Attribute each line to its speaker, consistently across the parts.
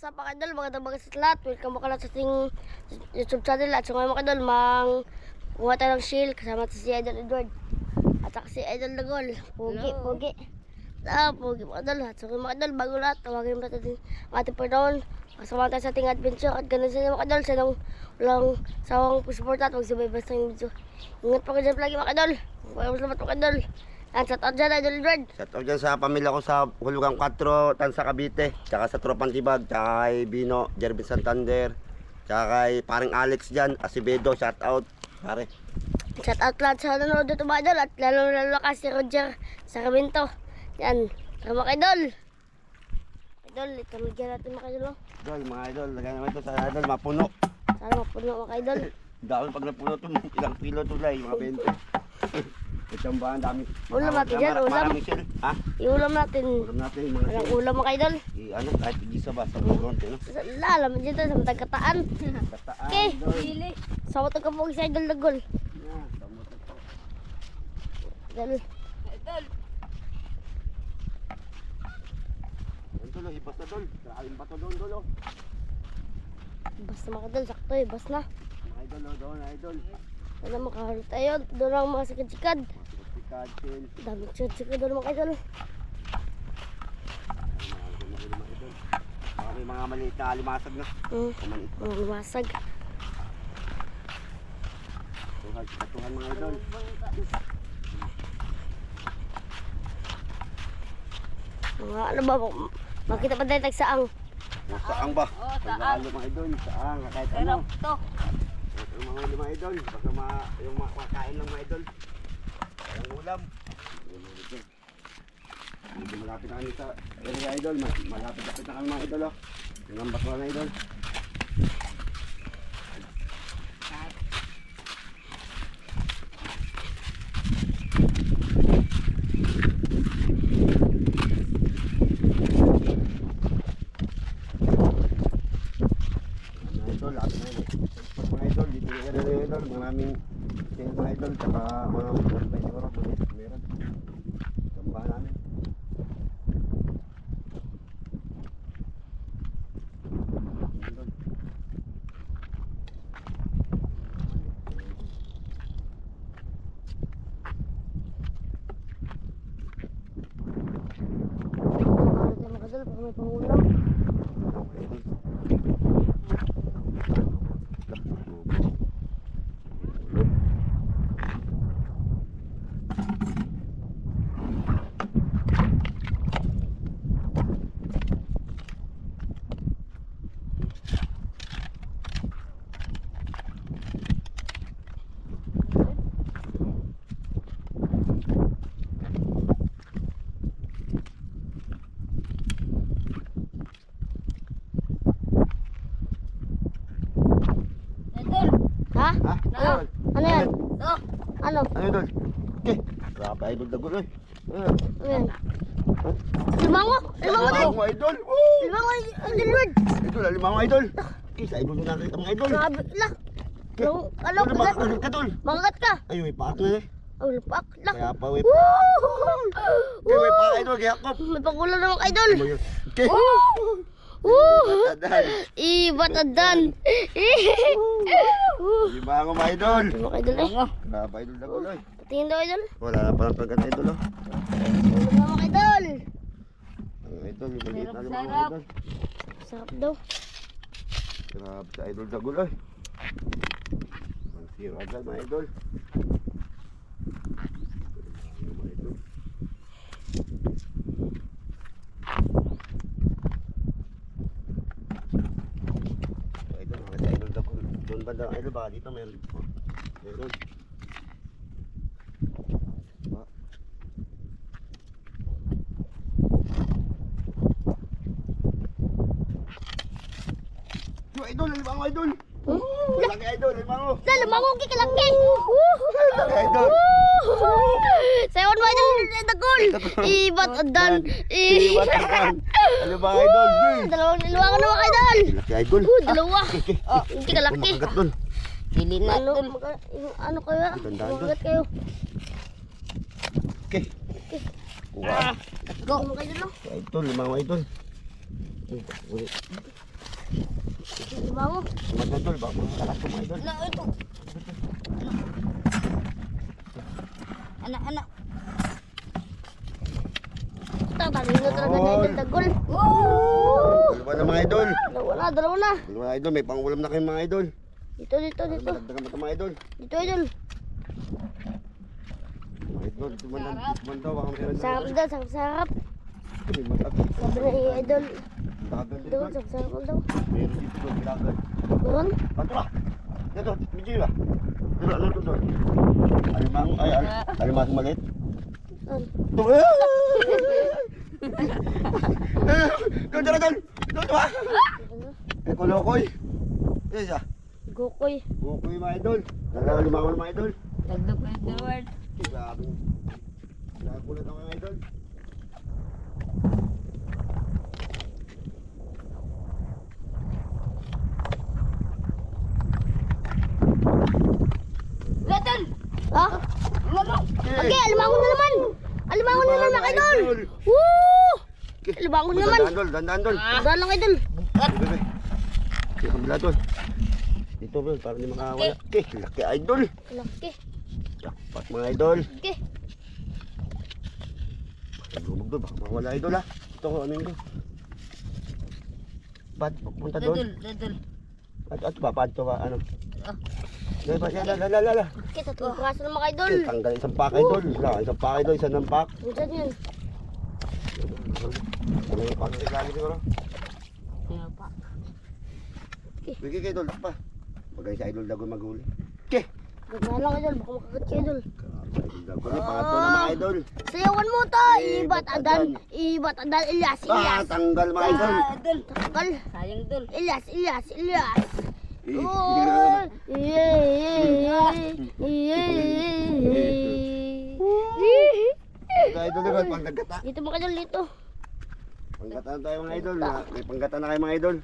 Speaker 1: Up mga idol, magandang bagas sa lahat. Welcome mga lahat sa ating YouTube channel. At so ngayon mga idol, mang kuha tayo ng shield kasama si Idol Edward. At saka si Idol Dagol. Pugi, pugi. Ah, pugi mga idol. At so ngayon mga idol, bago lahat, tawagin mo natin ang ating Panginoon. Kasama tayo sa ating adventure. At ganun sa inyo mga idol, sa nang walang sawang support at magsabay basta yung video. Ingat po kayo dyan lagi mga idol. Maraming salamat mga idol. At sa taon dyan, Idol Edward.
Speaker 2: Shout out dyan sa pamilya ko sa Hulugang 4, Tansa Cavite, tsaka sa Tropang Tibag, tsaka kay Bino, Jervin Santander, tsaka kay paring Alex dyan, Asibedo, shout out, pare.
Speaker 1: Shout out lahat sa nanonood dito mga idol at lalo lalo ka si Roger Sacramento. Yan, tara mga idol. Idol, ito nagyan natin mga idol. oh.
Speaker 2: Idol, mga idol, lagyan naman ito sa idol, mapuno.
Speaker 1: Sana mapuno mga idol.
Speaker 2: Dami pag napuno ito, ilang kilo ito mga 20. Itong ba, ang dami.
Speaker 1: Ulam natin yan,
Speaker 2: Mara-
Speaker 1: ulam.
Speaker 2: Ha?
Speaker 1: Iulam natin.
Speaker 2: Ulam natin, sil.
Speaker 1: ulam mga idol.
Speaker 2: I, ano, kahit ba, sa konti, no?
Speaker 1: Sa lalam dito sa matag kataan.
Speaker 2: Kataan,
Speaker 1: Okay.
Speaker 2: idol.
Speaker 1: Sa matag ka po si idol
Speaker 2: tama ito.
Speaker 1: Idol.
Speaker 2: Tol, oh, ibas na dol. Kakain ba ito doon, dol, oh.
Speaker 1: Basta mga idol, sakto eh, bas na.
Speaker 2: Mga idol, oh, doon, idol.
Speaker 1: Sana makahari tayo. Doon ang mga sikad-sikad.
Speaker 2: Si Kadsil.
Speaker 1: Dami sikad-sikad doon mga idol.
Speaker 2: Baka may mga maliit na alimasag na.
Speaker 1: Hmm,
Speaker 2: Maliit.
Speaker 1: mga lumasag.
Speaker 2: Tuhan, katuhan mga idol.
Speaker 1: Mga ano ba, makita pa tayo tagsaang.
Speaker 2: Saang ba? Pagkakalo mga idol, saang, kahit ano.
Speaker 1: to.
Speaker 2: Mga lima idol, baka ma, yung mga makain lang mga idol. Ang ulam. Medyo malapit na kami sa area idol. Ma- Malapit-lapit na kami mga idol. Oh. Yung ambas mga idol. Mga idol, lahat na yun. Pag mga idol, dito yung area ng idol. Maraming sale mga idol. Tsaka mga mga siguro. Meron. Meron. Tambahan namin. Idol.
Speaker 1: Makahari tayo mga idol, baka may pangulam. Ha?
Speaker 2: Ha?
Speaker 1: Ano? Ano yan? Ano?
Speaker 2: Idol? Okay. Grabe idol dagol eh. Ah.
Speaker 1: Ano yan? Limango! Limango tayo!
Speaker 2: Limango idol.
Speaker 1: Limango, Idol Lord!
Speaker 2: Idol, limango idol. Okay, sa idol na nakita mga idol.
Speaker 1: Grabe, la!
Speaker 2: Okay.
Speaker 1: Ano? Ano
Speaker 2: ka tol?
Speaker 1: Makagat ka!
Speaker 2: Ay, may paak na eh.
Speaker 1: Oh, lapak, la!
Speaker 2: Kaya pa, may
Speaker 1: Woo!
Speaker 2: Okay, may paak idol. Kaya kop.
Speaker 1: May pangulam naman idol!
Speaker 2: Okay.
Speaker 1: Woo!
Speaker 2: Tadan.
Speaker 1: Ibat adan! Woo!
Speaker 2: Limango mga idol.
Speaker 1: Mga idol eh.
Speaker 2: Grabe idol dagol eh.
Speaker 1: Patingin daw idol.
Speaker 2: Wala na palang kagat idol oh.
Speaker 1: Ano mga idol?
Speaker 2: Ang idol, yung maliit na limango idol.
Speaker 1: Sarap daw.
Speaker 2: Grabe sa idol dagol eh. Ang siro agad mga idol. Ano mga idol? Idol, mga sa idol dagol. Doon ba daw idol? Baka dito meron. Oh, Meron. Ba? Yo, idol, limango idol. Laki idol, limango.
Speaker 1: La, limango ki kalaki! Woo!
Speaker 2: Laki idol.
Speaker 1: Sayon mo idol dagol! Ibat adan!
Speaker 2: Ibat adan. Ano ba idol? Uy.
Speaker 1: Dalawang liwangan naman idol!
Speaker 2: Laki idol.
Speaker 1: Uh, dalawa!
Speaker 2: Oh,
Speaker 1: Hindi ka laki!
Speaker 2: Makagat dun.
Speaker 1: Pili na ano, yung ano kayo?
Speaker 2: Tandaan doon.
Speaker 1: Magat kayo.
Speaker 2: Okay. Kuha.
Speaker 1: Go! Ano kayo no?
Speaker 2: Idol, limango idol.
Speaker 1: Limango.
Speaker 2: Mga idol, baka makakalas ko mga idol.
Speaker 3: Ano ito? Anak, anak.
Speaker 1: Tatali na talaga ni Idol Dagol.
Speaker 2: Dalawa na mga idol.
Speaker 1: Dalawa na, dalawa na.
Speaker 2: Dalawa na idol, may pangulam na kayo mga idol.
Speaker 1: Dito, dito, dito.
Speaker 2: Dagdagan mo ito mga idol.
Speaker 1: Dito, Idol.
Speaker 2: Mga idol, tumandan, na.
Speaker 1: Sarap daw, sarap, sarap. Sabi na ni Idol. Dito,
Speaker 2: dito.
Speaker 1: sarap, sarap daw.
Speaker 2: Meron dito doon, dagat.
Speaker 1: Meron?
Speaker 2: Pato ba? Dito, medyo ba? Dito, ano to doon? Alimang, ay, al- alimang maliit. Doon, doon, doon! Doon, ba? Eh, kolokoy. Yes, ah.
Speaker 1: Gukoy.
Speaker 2: Kolokoy mga idol. Dalawa lumawan mga idol.
Speaker 3: Dagdag ko yung word.
Speaker 2: Grabe. Nakulat ako mga idol.
Speaker 3: Gatol!
Speaker 1: Ha?
Speaker 3: Lalo!
Speaker 1: Okay, alimango na naman. Alimango na naman, Idol. Woo! Alimango na naman.
Speaker 2: Dandaan dol, dandaan dol.
Speaker 1: Dahil lang, Idol.
Speaker 2: Yung kabila dol. Dito bro, para hindi makawala. Okay, laki idol.
Speaker 1: Laki.
Speaker 2: Jackpot mga idol.
Speaker 1: Okay.
Speaker 2: Lumog doon, baka mawala idol ha. Ito ko, ano yun doon? Ba't punta doon?
Speaker 3: Dadol, dadol.
Speaker 2: At at ba, paano ba, ano?
Speaker 3: Ah.
Speaker 2: Dahil ba siya, lala, lala, lala.
Speaker 1: Okay, tatlong praso na mga Idol.
Speaker 2: Okay, tanggal isang pak idol. Wala, isang pak idol, isang nampak.
Speaker 1: Minsan yun.
Speaker 2: Ano yung pak idol lagi siguro?
Speaker 3: Kaya pa.
Speaker 2: Bigay kay idol, pa. Magay sa idol dago maghuli. Okay.
Speaker 1: Ganda lang, Idol. Baka makagat ka, Idol.
Speaker 2: Idol dago, ni pangatlo na mga idol.
Speaker 1: Sayawan mo to. Ibat
Speaker 2: ba't
Speaker 1: adan. Ibat adan. Ilyas,
Speaker 2: Ah,
Speaker 1: Ilyas.
Speaker 2: tanggal mga idol.
Speaker 3: Dadol.
Speaker 1: Takal.
Speaker 3: Sayang dol.
Speaker 1: Ilyas, Ilyas, Ilyas. Yeah, yeah.
Speaker 2: Ito idol naman, panggata.
Speaker 1: Dito mga Idol, dito.
Speaker 2: Panggata na tayo mga idol. Ma- May panggata na kayo mga idol.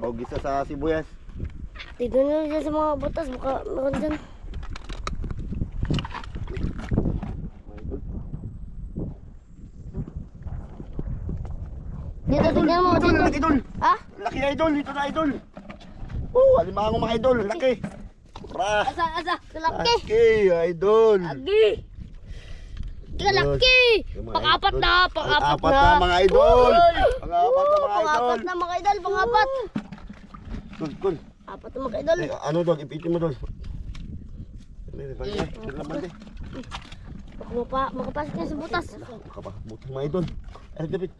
Speaker 2: O gisa sa sibuyas.
Speaker 1: Dito nyo dyan sa mga butas. Baka meron dyan. Dito, tignan mo.
Speaker 2: Idol, idol.
Speaker 1: Ha?
Speaker 2: Laki idol, dito na idol. Oh, alimango mga idol, laki. Ra.
Speaker 3: Asa, asa.
Speaker 1: Kalaki.
Speaker 2: Laki idol.
Speaker 3: Agi!
Speaker 1: Kalaki.
Speaker 2: Yung mga
Speaker 1: Pang-apat na. Pang-apat na.
Speaker 2: na mga idol. Pang-apat na mga idol.
Speaker 1: Pang-apat na mga idol. Pang-apat.
Speaker 2: Kul, kul.
Speaker 1: Apat na mga idol.
Speaker 2: Eh, ano dol, ipitin mo dol. Ano eh. Eh.
Speaker 1: Mapa, makapasok niya sa butas.
Speaker 2: Makabuti mga idol. Ay, David.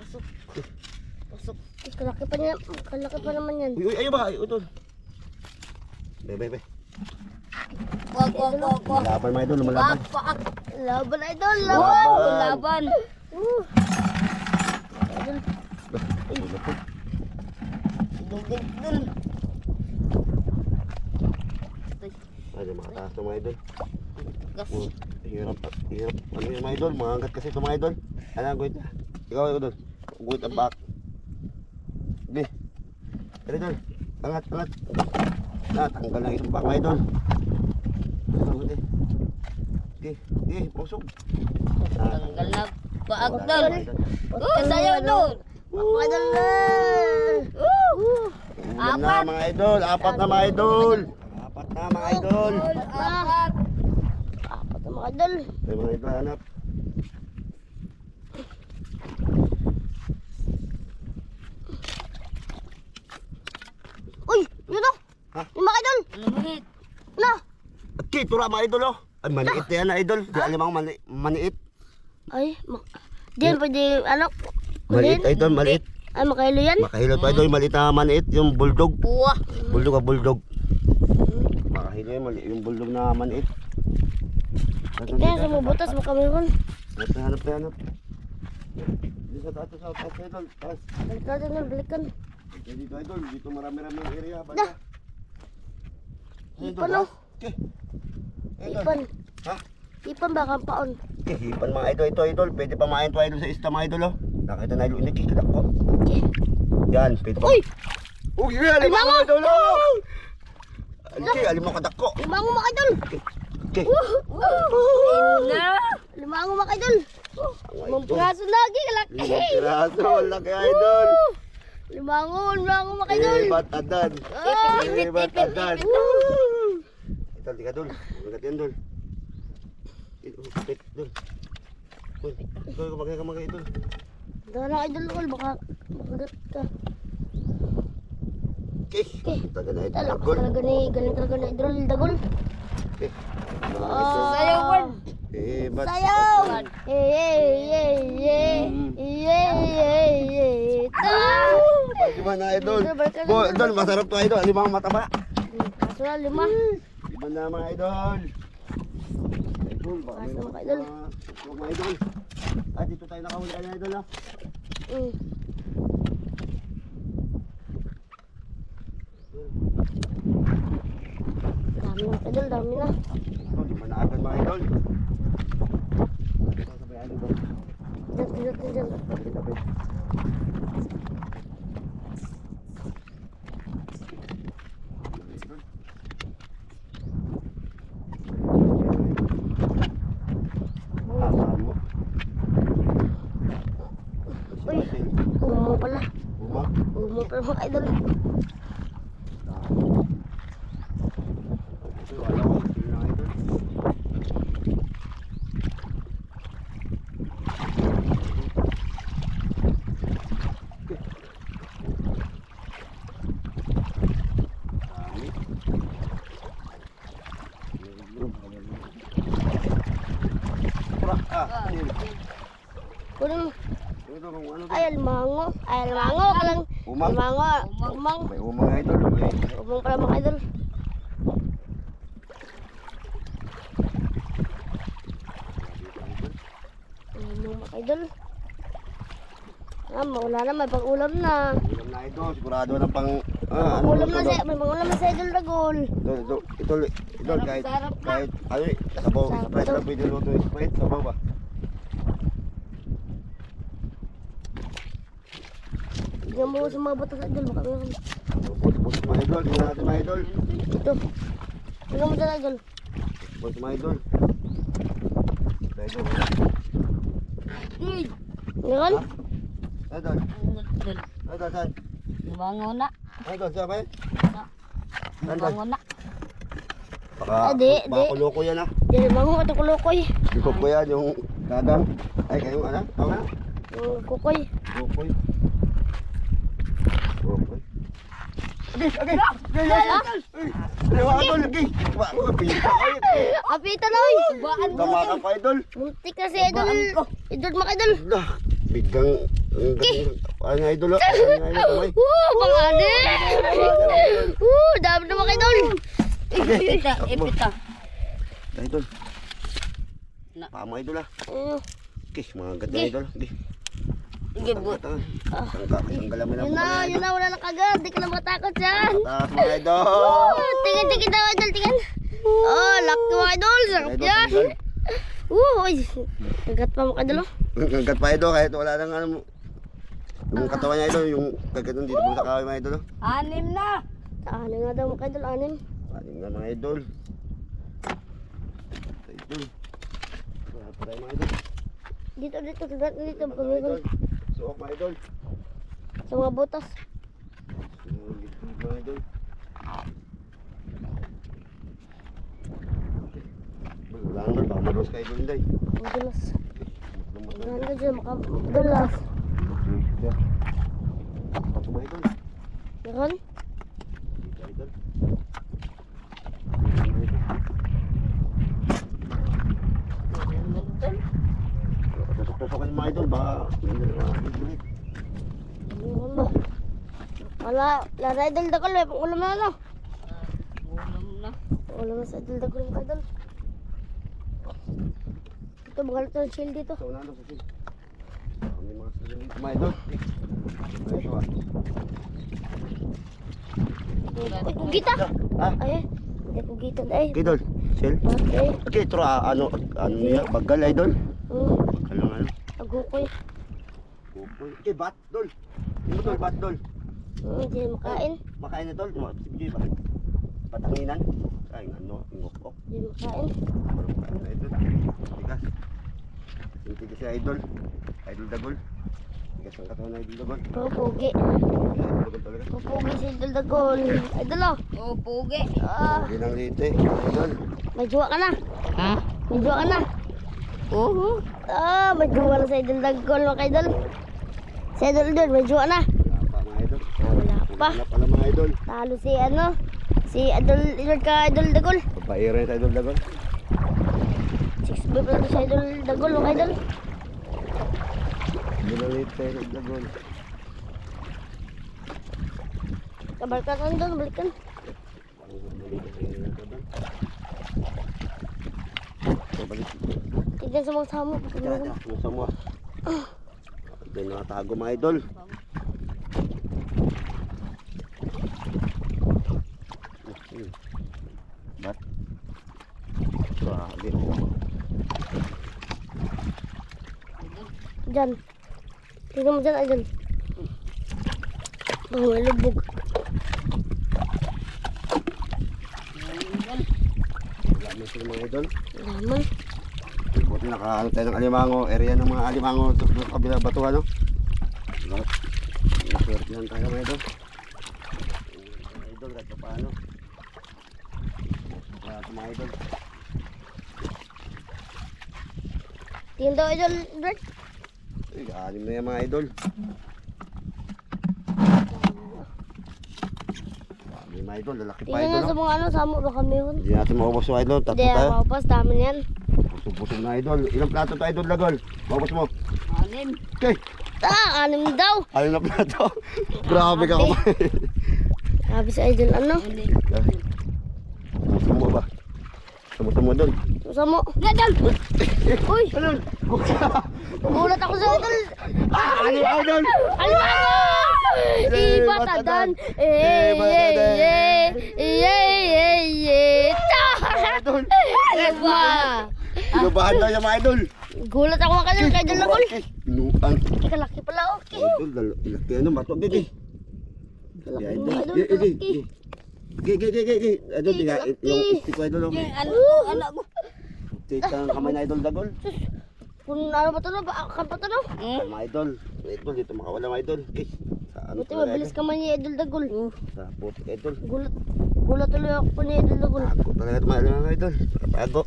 Speaker 3: Pasok. Pasok.
Speaker 1: Kalaki pa niya. Kalaki pa naman yan.
Speaker 2: Uy, uy, ayaw ba? Ayaw, dol. Be, be, be.
Speaker 3: Wag, wag, wag, wag.
Speaker 2: Lumalaban mga idol, lumalaban.
Speaker 3: Wag.
Speaker 1: Laban idol.
Speaker 2: Laban.
Speaker 1: Laban.
Speaker 3: Laban.
Speaker 1: Uh. Idol.
Speaker 2: Ay, wala po.
Speaker 3: Dul, dul.
Speaker 2: Ay, makataas to mga idol.
Speaker 3: Gas.
Speaker 2: Oh, hirap, hirap. Ano yung mga idol? Mga hanggat kasi ito mga idol. Ano ang guhit na? Ikaw, doon. Guhit ang back. Tara doon. Angat, angat. Na, tanggal na isang back mga idol. Angat eh. Di, di, pusog.
Speaker 3: Tanggal na.
Speaker 2: Mga idol.
Speaker 3: Oh, sayaw dol.
Speaker 1: Mga idol na.
Speaker 3: Uh.
Speaker 2: Ulam na mga idol. Apat na mga idol. Apat na mga idol.
Speaker 3: Dol, apat.
Speaker 1: Apat na mga idol.
Speaker 2: Ay, mga idol, hanap.
Speaker 1: Uy, yun o.
Speaker 2: Ha?
Speaker 1: Yung mga idol.
Speaker 3: Lumit.
Speaker 1: Na.
Speaker 2: Okay, tura mga idol oh. Ay, maliit na yan na idol. Di alam ako mali maliit.
Speaker 1: Ay, mak... Diyan pwede, ano?
Speaker 2: Maliit idol, maliit.
Speaker 1: Ay, makailo yan?
Speaker 2: Makahilo to idol, maliit na maliit. Yung bulldog.
Speaker 3: Puwa.
Speaker 2: Bulldog ah, bulldog. Makahilo yun, maliit. Yung bulldog na maliit.
Speaker 1: Kaya sa mga butas, baka meron.
Speaker 2: Hanap na, hanap na, hanap. Dito sa taas, sa taas idol. Taas.
Speaker 1: Balik natin na, balikan.
Speaker 2: Dito idol. Dito marami-rami ang area.
Speaker 1: Da.
Speaker 2: Banda.
Speaker 1: Ipan, oh.
Speaker 2: Okay.
Speaker 1: Ipan.
Speaker 2: Ha?
Speaker 1: Ipan baka paon.
Speaker 2: Okay, hipan mga idol. Ito idol. Pwede pa main to idol sa ista mga idol oh. Nakita na idol. Hindi, kikidak ko.
Speaker 1: Okay.
Speaker 2: Yan, pwede pa.
Speaker 1: Uy!
Speaker 2: Uy, lima
Speaker 1: Alimango!
Speaker 2: mga idol. oh! Okay, alim mo kadako.
Speaker 1: Limango mga idol!
Speaker 2: Okay.
Speaker 3: Na.
Speaker 1: Limango mga idol!
Speaker 2: Mga
Speaker 1: Mga
Speaker 2: idol.
Speaker 1: piraso lagi, kalaki!
Speaker 2: Limang piraso, laki idol.
Speaker 1: Limango bangon mga idol.
Speaker 2: Eh, ba't adan?
Speaker 1: Ah,
Speaker 2: Eh, ba't adan? Ito, tika dul. Magat yan dul. Ito, tik, dul. Uy, Dul, kamagay, kamagay, dul.
Speaker 1: Dahan na idol dagol, baka makagat ka.
Speaker 2: Okay. Taga na.
Speaker 1: Talakas
Speaker 2: Dagol.
Speaker 1: talaga ni, galing talaga ni idol dagol.
Speaker 2: Okay.
Speaker 3: Sayaw word.
Speaker 2: Eh, ba't
Speaker 1: Sayaw! Eh, eh, eh, eh, eh, eh, eh, ta!
Speaker 2: Di ba na idol?
Speaker 1: Ka na,
Speaker 2: Bo,
Speaker 1: idol.
Speaker 2: idol, masarap to idol. Limang mataba.
Speaker 1: Kaso na, lima.
Speaker 2: Na mga idol. May
Speaker 1: Kaso mga idol.
Speaker 2: Huwag mga idol. Ah, dito tayo nakahuli na idol ah.
Speaker 1: Mm. Dami na idol, dami na.
Speaker 2: Ito, lima na agad mga idol. Sabay idol ba?
Speaker 1: Dito, dito, dito.
Speaker 2: Tabi, tabi. Ah, mo.
Speaker 1: Uy. Umo pala.
Speaker 2: Uma.
Speaker 1: Umo pala mga idol.
Speaker 2: Ito, alam ko, sino na idol. Dami. Pura, ah, sino?
Speaker 1: Kunin mo.
Speaker 2: Ito, kung ano to?
Speaker 1: Ay, almango. Ay, almango. Kalang
Speaker 2: Umang.
Speaker 1: almango. Umang.
Speaker 2: May umang idol. May
Speaker 1: Umang pala mga idol. Umang mga idol. Ah, maula na. May pang-ulam na.
Speaker 2: ulam na idol. Sigurado na pang... Ah, ano
Speaker 1: Ulam na sa, may pang-ulam na sa idol Dagol.
Speaker 2: Ito, ito, ito, ito, kahit,
Speaker 3: sarap na.
Speaker 2: kahit, ano eh, sabaw, Sprite lang pwede luto Sprite, sabaw ba?
Speaker 1: Tignan mo sa mga batas idol. Baka meron.
Speaker 2: Puti-puti mga idol, tingnan natin mga idol.
Speaker 1: Ito. Tignan mo sa idol.
Speaker 2: Puti mga idol. Idol.
Speaker 1: Meron?
Speaker 2: idol, idol, saan?
Speaker 3: Lumango na.
Speaker 2: Idol, saan ba yun?
Speaker 3: Lumango na.
Speaker 2: Baka,
Speaker 1: Ah, di,
Speaker 2: baka
Speaker 1: di.
Speaker 2: kuloko yan ah.
Speaker 1: Yan, mango ito kulokoy.
Speaker 2: Likop ko yan, yung dagang. Ay, kayo, ano? Tama na?
Speaker 1: Yung kukoy.
Speaker 2: Kukoy. Kukoy. Agay, agay! Agay, agay! Ay! Dalawa ka tol, agay! Ba, pita kayo.
Speaker 1: Kapita na oy.
Speaker 3: Baan mo.
Speaker 2: Tama ka pa, idol.
Speaker 1: Muntik na si idol. Idol mga idol.
Speaker 2: Biglang ano nga idol, ano nga idol.
Speaker 1: Woo, mga adil. Woo, dami na mga idol.
Speaker 3: Ipita, ipita.
Speaker 2: Idol. Pama idol ah. Okay, mga ganda idol. Okay. Tangka, tangka. Tanggalan mo na
Speaker 1: Yun
Speaker 2: po
Speaker 1: na, yun na, wala na kagad. Di ka na dyan.
Speaker 2: Taas mga idol.
Speaker 1: Oh, tingin, tingin daw idol, tingin. Oh, lucky mga idol. Sarap yan. oy. Kagat pa mga idol. oh.
Speaker 2: Ang gat pa idol kahit wala nang ano. Yung katawan niya idol, yung kaganon dito sa kaway mga idol. oh.
Speaker 3: Anim na.
Speaker 1: Ano nga daw mga idol, anim.
Speaker 2: Anim na mga idol. Idol. Wala pa tayo mga idol.
Speaker 1: Dito, dito, kagat na dito. Baka
Speaker 2: Mga
Speaker 1: meron.
Speaker 2: idol. Suok mga idol.
Speaker 1: Sa mga butas.
Speaker 2: Mga idol. Wala naman, baka maros ka idol hindi.
Speaker 1: Madulas. Wala na dyan, makadulas.
Speaker 2: Pato mga idol.
Speaker 1: Meron?
Speaker 2: Dito, idol. Tutok-tutokan yung mga idol, baka hindi na?
Speaker 1: Wala, wala na idol dagol. May pangulam na ano.
Speaker 3: Ulam na.
Speaker 1: Sa idol dagol mga idol. Ito, bagal ito ng shield dito.
Speaker 2: Ito na, ano, kasi. Kami mga sarili dito, mga idol. Ito ah.
Speaker 1: Kugita!
Speaker 2: Ah,
Speaker 1: Ay, hindi kugita na eh.
Speaker 2: okay, idol. Sel.
Speaker 1: Okay.
Speaker 2: Okay, ito ah, ano, ano niya, bagal idol.
Speaker 1: Hmm, Agukoy.
Speaker 2: Kupoy. Okay, bat, dol. Ano dol, bat, dol.
Speaker 1: Hmm, hindi makain.
Speaker 2: Makain na dol. Sige, bakit? Patanginan. Ay, ano, ingok-ok.
Speaker 1: Hindi makain.
Speaker 2: Ano na idol? Tigas. Yung tigas si idol. Idol dagol. Tigas ang katawan na idol dagol.
Speaker 1: Oh.
Speaker 2: Idol
Speaker 1: Pupugi si Idol Dagol. Idol oh.
Speaker 3: Oh, pugi.
Speaker 1: Ah,
Speaker 2: Hindi nang lite. Idol.
Speaker 1: may jowa ka na.
Speaker 3: Ha?
Speaker 1: May jowa ka na.
Speaker 3: Oo.
Speaker 1: Ah, may jowa na sa Idol Dagol mga idol. Si Idol Idol, may jowa na.
Speaker 2: Wala pa.
Speaker 1: Ah, wala pa.
Speaker 2: Wala pala mga idol.
Speaker 1: Talo si ano, si Idol Idol ka Idol Dagol.
Speaker 2: Papaira yung idol.
Speaker 1: Six boy pala to si Idol Dagol mga idol.
Speaker 2: Nang lite. Idol dagon.
Speaker 1: Kabalikan ka doon, balikan.
Speaker 2: Balik.
Speaker 1: Tignan sa mga samo.
Speaker 2: Yan, yan. Kumusta mo? Doon nakatago mga idol. Ba't? Grabe.
Speaker 1: Diyan. Tignan mo dyan, Idol. Oh, may lubog.
Speaker 2: Wala mo sila mga idol.
Speaker 1: Laman.
Speaker 2: Buti nakaano tayo ng alimango. Area ng mga alimango sa kabila batuhan, no? Diba? Maswerte yan tayo mga idol. Mga idol, kahit pa paano. Ito mga idol.
Speaker 1: Tingnan daw, Idol. Brad.
Speaker 2: Uy, anim na yan mga idol. Dami mga idol, lalaki pa idol.
Speaker 1: na sa
Speaker 2: no?
Speaker 1: mga ano, samo. Baka meron.
Speaker 2: Hindi natin maubos yung idol, tatlo
Speaker 1: Hindi,
Speaker 2: tayo.
Speaker 1: mapapas. Dami na yan.
Speaker 2: Pusog-pusog na idol. Ilang plato to idol, lagol? Maubos mo.
Speaker 3: Anim.
Speaker 2: Okay,
Speaker 1: Ah, anim daw.
Speaker 2: anim na plato. Grabe ka
Speaker 1: Grabe.
Speaker 2: kumain.
Speaker 1: Sabi sa Idol, ano?
Speaker 3: Anim.
Speaker 2: Sumo ba? Sumo-sumo doon.
Speaker 1: Samo. Gadal! Uy!
Speaker 2: Ano?
Speaker 1: Gulat ako sa Idol.
Speaker 2: Ano idol?
Speaker 1: Ano ano? Ibatadan. Eh, eh, eh, eh, eh, eh. Ta!
Speaker 2: Idol.
Speaker 1: Alam ba?
Speaker 2: Inubahan daw yung mga idol.
Speaker 1: Gulat ako mga kadol, kay Idol Lagol.
Speaker 2: Inuan.
Speaker 1: Kalaki pala, okay.
Speaker 2: Idol, laki ano, bato. Gigi.
Speaker 1: Kalaki mga idol, kalaki.
Speaker 2: gigi. Gigi, gigi, gigi. Idol. Yung stick ko idol.
Speaker 3: ano ko.
Speaker 2: Tika ang kamay na idol dagol.
Speaker 1: Kung ano ba ito no? Baakan pa ito?
Speaker 3: Hmm?
Speaker 2: Mga idol. Idol, dito makawala mga idol. Okay. Sa ano
Speaker 1: Buti mabilis ka man ni Idol Dagol.
Speaker 2: Sa puti idol.
Speaker 1: Gulat. Gulat tuloy ako ni Idol Dagol.
Speaker 2: Ako talaga tumahala mga idol. Pago.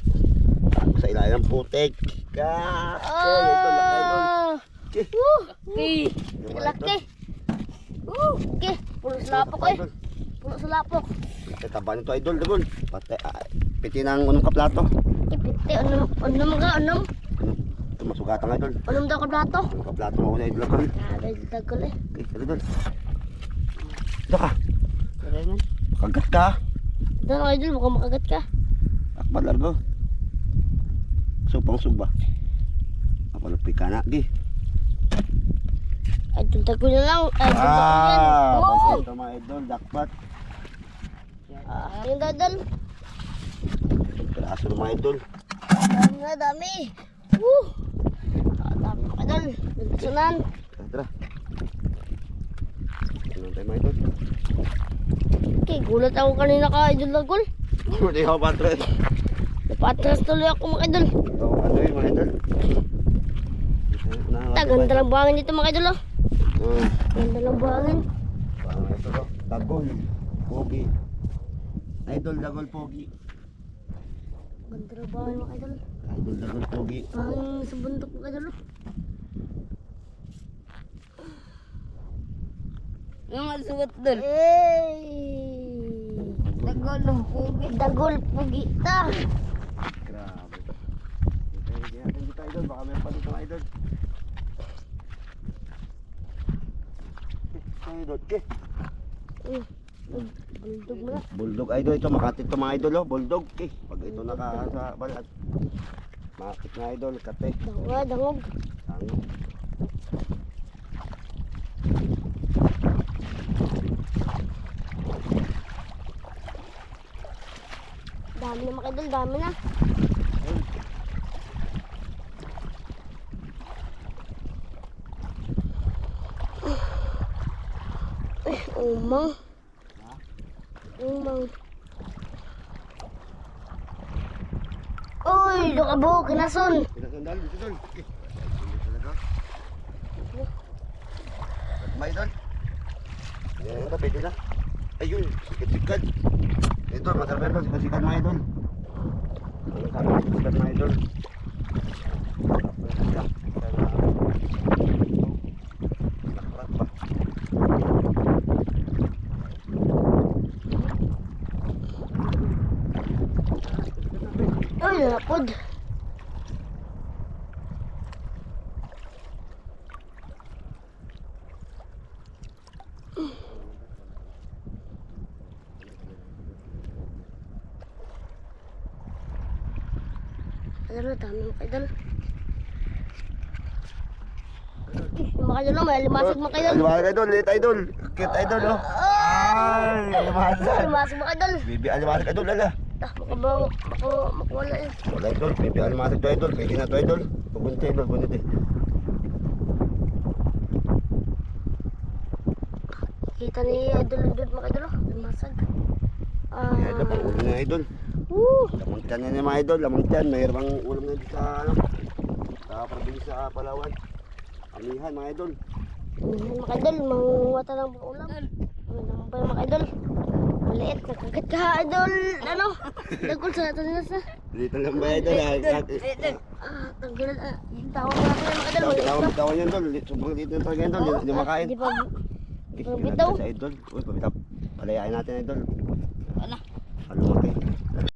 Speaker 2: Ako sa ilalim putik. Ka. Okay, laki idol.
Speaker 1: Ah!
Speaker 2: Okay.
Speaker 1: Woo!
Speaker 3: Okay.
Speaker 2: Yung mga
Speaker 1: Laki. Okay. Pulo sa lapok eh. Pulo sa lapok.
Speaker 2: Laki taba nito idol dagol. Pati, ah, piti ng unong kaplato.
Speaker 1: Ipiti. Ano? Ano mga? Ano?
Speaker 2: Ito masugatan idol.
Speaker 1: Ano daw ka plato?
Speaker 2: Unong kaplato mo na idol dagol.
Speaker 1: Grabe Idol Dagol eh.
Speaker 2: Okay, sa idol. Ito ka.
Speaker 3: Kaya man.
Speaker 2: Kagat ka.
Speaker 1: Doon Idol, baka makagat ka.
Speaker 2: Akpat largo. Supang suba. Apa lupi ka na, gi.
Speaker 1: Idol Dagol na lang. Idol Dagol yan.
Speaker 2: Ah,
Speaker 1: Oo.
Speaker 2: basta ito mga idol, dakpat.
Speaker 1: Ah, yung dadal.
Speaker 2: Ng mga idol.
Speaker 1: Dami na, dami. Woo! Ah, dami mga Idol. Nagsunan.
Speaker 2: Tara. Ano tayo mga idol?
Speaker 1: Okay, gulat ako kanina ka Idol Dagol.
Speaker 2: Hindi ako patro.
Speaker 1: Napatras tuloy ako mga Idol.
Speaker 2: Ito, ano yung mga idol?
Speaker 1: Taganda lang buhangin dito mga Idol oh.
Speaker 2: Hmm.
Speaker 1: Ganda lang buhangin.
Speaker 2: Parang ito to. Dagol. Pogi. Idol, dagol, pogi.
Speaker 1: Ganda lang buhangin mga Idol.
Speaker 2: Idol, dagol, pogi.
Speaker 1: Buhangin sa bundok mga Idol oh.
Speaker 3: Yung masuot doon.
Speaker 1: Hey!
Speaker 3: Nagulong pugi.
Speaker 1: Dagol pugi ta.
Speaker 2: Grabe to. Dito, hindi natin dito idol. Baka meron pa dito idol. Eh, Idol, ke.
Speaker 1: Mm. Bundok mo na.
Speaker 2: Bulldog idol ito, makatid to mga idol oh. Bulldog, ke. Pag ito naka sa balat. Makit na idol, kate.
Speaker 1: Dangog, dangog.
Speaker 2: Ang
Speaker 1: Dami na mga Idol, dami na. Ay, umang. Umang. Uy, lukabo, kinason.
Speaker 2: Kita sandal, dito. At may idol. Yan pwede na. Ayun, sikat-sikat. Ito, masarap ito, sikat-sikat mga idol. Ang sarap, sikat-sikat mga idol. Sikat, Nakrat pa.
Speaker 1: Ay, napod. Ano, dami mga idol. Mga idol, may limasag mga idol.
Speaker 2: Limasag idol, late idol. Cute idol, oh. Ay, limasag.
Speaker 1: Limasag mga idol.
Speaker 2: Bibi, alimasag idol, ala.
Speaker 1: Ah, makabang, mako, makuwala yun.
Speaker 2: Wala idol, bibi, alimasag to idol. Pwede na to idol. Pupunti idol, pupunti.
Speaker 1: Kita ni idol idol mga idol, oh. limasag. Ah,
Speaker 2: idol, pang ulam na idol.
Speaker 1: woo.
Speaker 2: Lamang tiyan na niya mga idol, lamang tiyan. Mayroon ang ulam na dito sa, ano, sa probinsya Palawan. Amihan mga idol.
Speaker 1: Ayan mga idol, mangwata ng ulam. Ano ba yung mga idol? Maliit, nakagat ka idol. Ano? Dagol sa atin na sa.
Speaker 2: Dito lang ba idol? ah, ah,
Speaker 1: Ah, tanggal. Ah, tawag natin yung mga idol. Maliit
Speaker 2: tawag
Speaker 1: na.
Speaker 2: yan idol. Sobrang dito na talaga idol. Hindi makain.
Speaker 1: Di pa,
Speaker 2: Eh,
Speaker 1: Pabitaw.
Speaker 2: Sa idol. Uy, pabitaw. Palayain natin idol.
Speaker 3: Ano?
Speaker 2: Ano okay.